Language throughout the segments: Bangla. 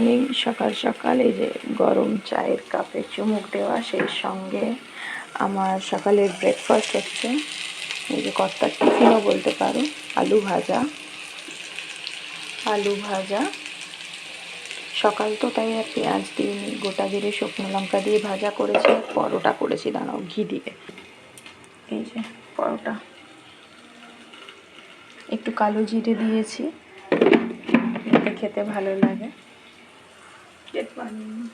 মর্নিং সকাল সকাল এই যে গরম চায়ের কাপে চুমুক দেওয়া, সেই সঙ্গে আমার সকালের ব্রেকফাস্ট হচ্ছে। এই যে কর্তার টিফিনও বলতে পারো, আলু ভাজা। আলু ভাজা। সকাল তো তাই আর পেঁয়াজ দিইনি গোটা জিরে শুকনো লঙ্কা দিয়ে ভাজা করেছি, পরোটা করেছি, দাঁড়াও, ঘি দিয়ে। এই যে পরোটা। একটু কালো জিরে দিয়েছি, খেতে ভালো লাগে। get money.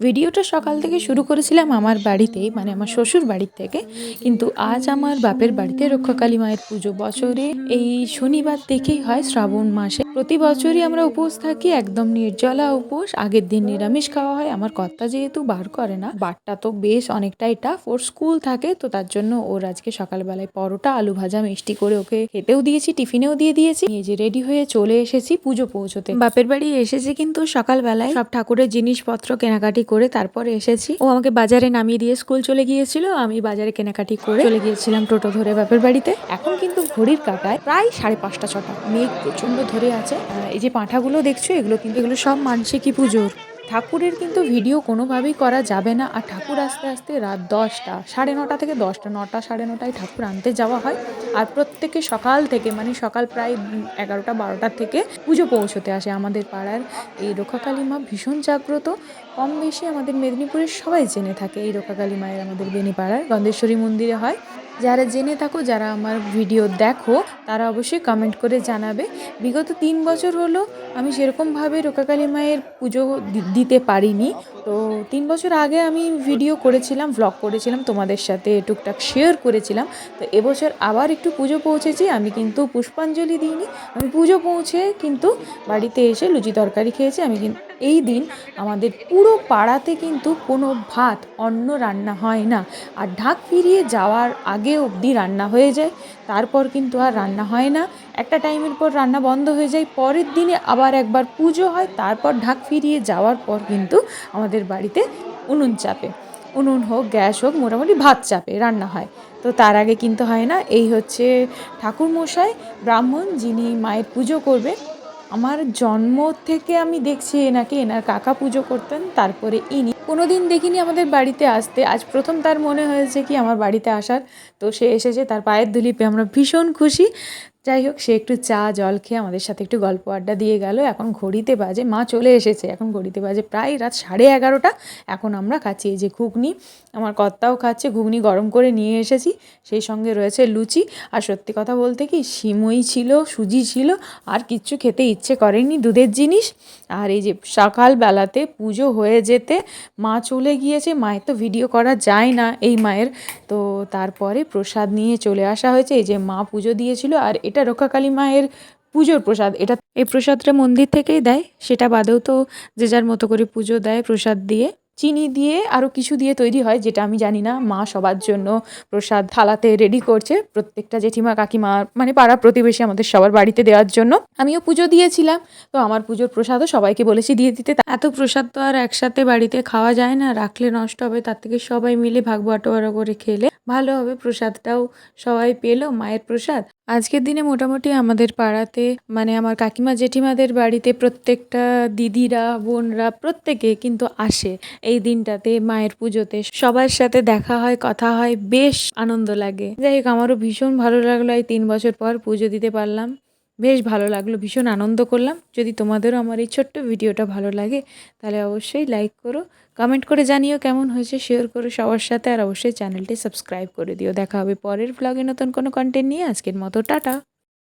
ভিডিওটা সকাল থেকে শুরু করেছিলাম আমার বাড়িতেই মানে আমার শ্বশুর বাড়ির থেকে। কিন্তু আজ আমার বাপের বাড়িতে রক্ষাকালী মায়ের পুজো। বছরে এই শনিবার থেকেই হয় শ্রাবণ মাসে। প্রতি বছরই আমরা উপোস থাকি, একদম নির্জলা উপোস। আগের দিন নিরামিষ খাওয়া হয়, আমার কর্তা যেহেতু বার করে না। বারটা তো বেশ অনেকটাই টাফ ওর স্কুল থাকে, তো তার জন্য ওর আজকে সকালবেলায় পরোটা, আলু ভাজা, মিষ্টি করে ওকে খেতেও দিয়েছি, টিফিনেও দিয়ে দিয়েছি। এই যে রেডি হয়ে চলে এসেছি পুজো পৌঁছতে। বাপের বাড়ি এসেছি কিন্তু সকালবেলায় সব ঠাকুরের জিনিসপত্র, কেনাকাটি করে তারপরে এসেছি। ও আমাকে বাজারে নামিয়ে দিয়ে স্কুল চলে গিয়েছিল। আমি বাজারে কেনাকাটি করে চলে গিয়েছিলাম টোটো ধরে বাপের বাড়িতে। এখন কিন্তু ঘড়ির কাটায় প্রায় সাড়ে পাঁচটা ছটা। মেঘ প্রচণ্ড ধরে আছে। এই যে পাঁঠাগুলো দেখছ, এগুলো কিন্তু, এগুলো সব মানসিকই পুজোর। ঠাকুরের কিন্তু ভিডিও কোনোভাবেই করা যাবে না। আর ঠাকুর আস্তে আস্তে রাত দশটা, সাড়ে নটা থেকে দশটা, নটা, সাড়ে নটায় ঠাকুর আনতে যাওয়া হয়। আর প্রত্যেকে সকাল থেকে মানে সকাল প্রায় এগারোটা বারোটার থেকে পুজো পৌঁছতে আসে আমাদের পাড়ার এই রক্ষাকালী মা ভীষণ জাগ্রত। কম বেশি আমাদের মেদিনীপুরের সবাই জেনে থাকে এই রক্ষাকালী মায়ের আমাদের বেনিপাড়ায় গন্ধেশ্বরী মন্দিরে হয়। যারা জেনে থাকো, যারা আমার ভিডিও দেখো, তারা অবশ্যই কমেন্ট করে জানাবে। বিগত তিন বছর হলো আমি সেরকমভাবে রক্ষাকালী মায়ের পুজো দিতে পারিনি। তো তিন বছর আগে আমি ভিডিও করেছিলাম ভ্লগ করেছিলাম, তোমাদের সাথে টুকটাক শেয়ার করেছিলাম। তো এবছর আবার একটু পুজো পৌঁছেছি, আমি কিন্তু পুষ্পাঞ্জলি দিইনি। আমি পুজো পৌঁছে কিন্তু বাড়িতে এসে লুচি তরকারি খেয়েছি। আমি কিন্তু এই দিন আমাদের পুরো পাড়াতে কিন্তু কোনো ভাত, অন্ন রান্না হয় না। আর ঢাক ফিরিয়ে যাওয়ার আগে অবধি রান্না হয়ে যায়, তারপর কিন্তু আর রান্না হয় না। একটা টাইমের পর রান্না বন্ধ হয়ে যায়, পরের দিনে আবার একবার পুজো হয়, তারপর ঢাক ফিরিয়ে যাওয়ার পর কিন্তু আমাদের বাড়িতে উনুন চাপে। উনুন হোক, গ্যাস হোক, মোটামুটি ভাত চাপে রান্না হয়। তো তার আগে কিন্তু হয় না, এই হচ্ছে ঠাকুরমশাই, ব্রাহ্মণ যিনি মায়ের পুজো করবে আমার জন্ম থেকে আমি দেখছি এনাকে, এনার কাকা পুজো করতেন, তারপরে ইনি কোনোদিন দেখিনি আমাদের বাড়িতে আসতে। আজ প্রথম তার মনে হয়েছে কি, আমার বাড়িতে আসার। তো সে এসেছে তার পায়ের ধুলি পেয়ে আমরা ভীষণ খুশি। যাই হোক, সে একটু চা, জল খেয়ে আমাদের সাথে একটু গল্প আড্ডা দিয়ে গেল। এখন ঘড়িতে বাজে, মা চলে এসেছে। এখন ঘড়িতে বাজে প্রায় রাত সাড়ে এগারোটা। এখন আমরা খাচ্ছি এই যে ঘুগনি। আমার কর্তাও খাচ্ছে, ঘুগনি গরম করে নিয়ে এসেছি। সেই সঙ্গে রয়েছে লুচি। আর সত্যি কথা বলতে কি, সিমই ছিল, সুজি ছিল, আর কিচ্ছু খেতে ইচ্ছে করেনি দুধের জিনিস। আর এই যে সকালবেলাতে পুজো হয়ে যেতে মা চলে গিয়েছে। মায়ের তো ভিডিও করা যায় না এই মায়ের। তো তারপরে প্রসাদ নিয়ে চলে আসা হয়েছে। এই যে মা পুজো দিয়েছিল, আর এটা রক্ষাকালী মায়ের পুজোর প্রসাদ। এটা এই প্রসাদটা মন্দির থেকেই দেয়। সেটা বাদেও তো যে যার মতো করে পুজো দেয় প্রসাদ দিয়ে। চিনি দিয়ে আরও কিছু দিয়ে তৈরি হয়, যেটা আমি জানি না। মা সবার জন্য প্রসাদ থালাতে রেডি করছে। প্রত্যেকটা জেঠিমা, কাকিমা মানে পাড়া প্রতিবেশী আমাদের সবার বাড়িতে দেওয়ার জন্য আমিও পুজো দিয়েছিলাম। তো আমার পুজোর প্রসাদও সবাইকে বলেছি দিয়ে দিতে। এত প্রসাদ তো আর একসাথে বাড়িতে খাওয়া যায় না। রাখলে নষ্ট হবে, তার থেকে সবাই মিলে ভাগ বাটোয়ারা করে খেলে ভালো হবে। প্রসাদটাও সবাই পেল, মায়ের প্রসাদ। আজকের দিনে মোটামুটি আমাদের পাড়াতে মানে আমার কাকিমা, জেঠিমাদের বাড়িতে প্রত্যেকটা দিদিরা, বোনরা প্রত্যেকে কিন্তু আসে এই দিনটাতে, মায়ের পুজোতে। সবার সাথে দেখা হয়, কথা হয়, বেশ আনন্দ লাগে। যাই হোক, আমারও ভীষণ ভালো লাগল এই তিন বছর পর পুজো দিতে পারলাম। বেশ ভালো লাগল, ভীষণ আনন্দ করলাম। যদি তোমাদেরও আমার এই ছোট্ট ভিডিওটা ভালো লাগে, তাহলে অবশ্যই লাইক করো। কমেন্ট করে জানিও কেমন হয়েছে শেয়ার করো সবার সাথে, আর অবশ্যই চ্যানেলটি সাবস্ক্রাইব করে দিও। দেখা হবে পরের ব্লগে নতুন কোনো কন্টেন্ট নিয়ে। আজকের মতো, টাটা।